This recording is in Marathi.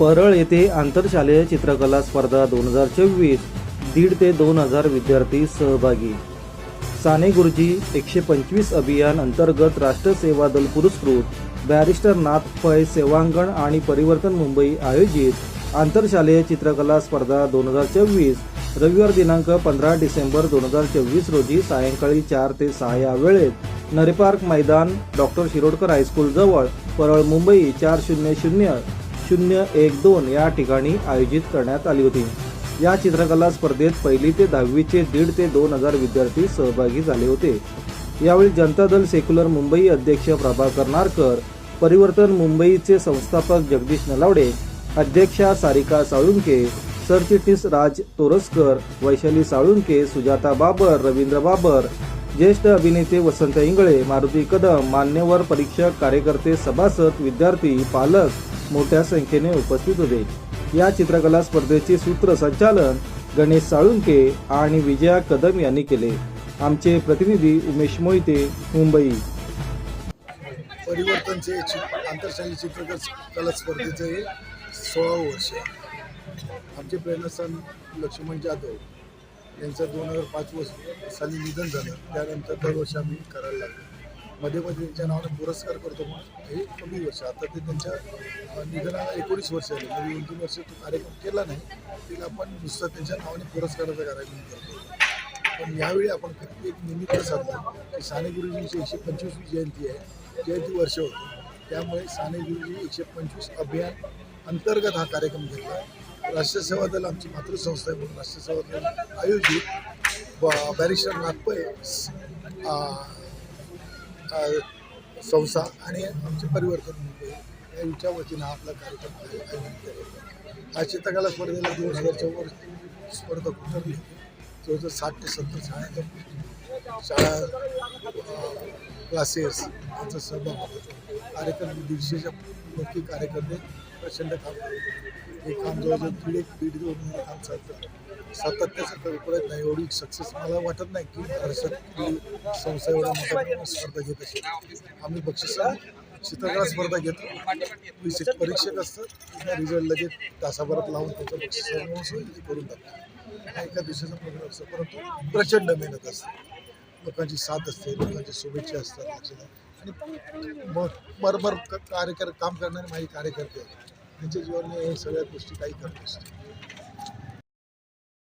परळ येथे आंतरशालेय चित्रकला स्पर्धा दोन हजार चोवीस दीड ते दोन हजार विद्यार्थी सहभागी. साने गुरुजी एकशे पंचवीस अभियान अंतर्गत राष्ट्रसेवा दल पुरस्कृत बॅरिस्टर नाथ फय सेवांगण आणि परिवर्तन मुंबई आयोजित आंतरशालेय चित्रकला स्पर्धा दोन हजार चोवीस रविवार दिनांक पंधरा डिसेंबर दोन हजार चोवीस रोजी सायंकाळी चार ते सहा या वेळेत नरेपार्क मैदान डॉक्टर शिरोडकर हायस्कूल जवळ परळ मुंबई चार शून्य शून्य शून्य एक दोन या ठिकाणी आयोजित करण्यात आली होती. या चित्रकला स्पर्धेत पहिली ते दहावीचे दीड ते दोन हजार विद्यार्थी सहभागी झाले होते. यावेळी जनता दल सेक्युलर मुंबई अध्यक्ष प्रभाकर नारकर परिवर्तन मुंबईचे संस्थापक जगदीश नलावडे अध्यक्षा सारिका साळुंके सरचिटणीस राज तोरसकर वैशाली साळुंके सुजाता बाबर रवींद्र बाबर ज्येष्ठ अभिनेते वसंत इंगळे मारुती कदम मान्यवर परीक्षक कार्यकर्ते सभासद विद्यार्थी पालक मोठ्या संख्येने उपस्थित होते. या चित्रकला स्पर्धेचे सूत्रसंचालन गणेश साळुंके आणि विजया कदम यांनी केले. आमचे प्रतिनिधी उमेश मोहिते मुंबई. परिवर्तनचे आंतरशाही चित्रकला कला स्पर्धेचे हे सोळावं वर्ष आमचे प्रेरणास्थान लक्ष्मण जाधव. यांचं दोन हजार पाच वर्ष साली निधन झालं. त्यानंतर दरवर्षी आम्ही करायला लागलो. मध्ये मध्ये त्यांच्या नावाने पुरस्कार करतो मग हे कमी वर्ष. आता ते त्यांच्या निधनाला एकोणीस वर्ष आले. म्हणजे दोन तीन वर्ष तो कार्यक्रम केला नाही. तिला आपण नुसतं त्यांच्या नावाने पुरस्काराचा कार्यक्रम करतो. पण यावेळी आपण फक्त एक निमित्त साधलं की साने गुरुजींची एकशे पंचवीसवी जयंती आहे. जयंती वर्ष होती. त्यामुळे साने गुरुजी एकशे पंचवीस अभियान अंतर्गत हा कार्यक्रम घेतला. राष्ट्रीय सेवा दल आमची मातृसंस्था आहे म्हणून राष्ट्रीय सेवा दल आयोजित बॅरिस्टर नागपय संस्था आणि आमचे परिवर्तन मुंबई यांच्या वतीनं हा आपला कार्यक्रम आयोजित केला हा चित्रकला स्पर्धेला दोन हजारच्या वर स्पर्धक उतरले जवळजवळ साठ ते सत्तर शाळा शाळा क्लासेस यांचा सहभाग होता. कार्यक्रम दीडशेच्या नक्की कार्यकर्ते प्रचंड काम करतो हे काम जवळजवळ दीड एक दीड दोन महिने काम चालतं. सातत्याचं कधी प्रयत्न नाही एवढी सक्सेस मला वाटत नाही की महाराष्ट्रातली संस्था एवढ्या मोठ्या स्पर्धा घेत असेल. आम्ही बक्षीस चित्रकला स्पर्धा घेतो. विशेष परीक्षक असतात. रिझल्ट लगेच तासाभरात लावून त्याचं बक्षीस करून टाकतो हा एका दिवसाचा प्रोग्राम असतो. परंतु प्रचंड मेहनत असते. लोकांची साथ असते लोकांच्या शुभेच्छा असतात. आणि म- बरोबर कार्यकर काम करणारे माझे कार्यकर्ते आहेत. ह्याच्या जीवनाने सगळ्या गोष्टी काही करत असतो.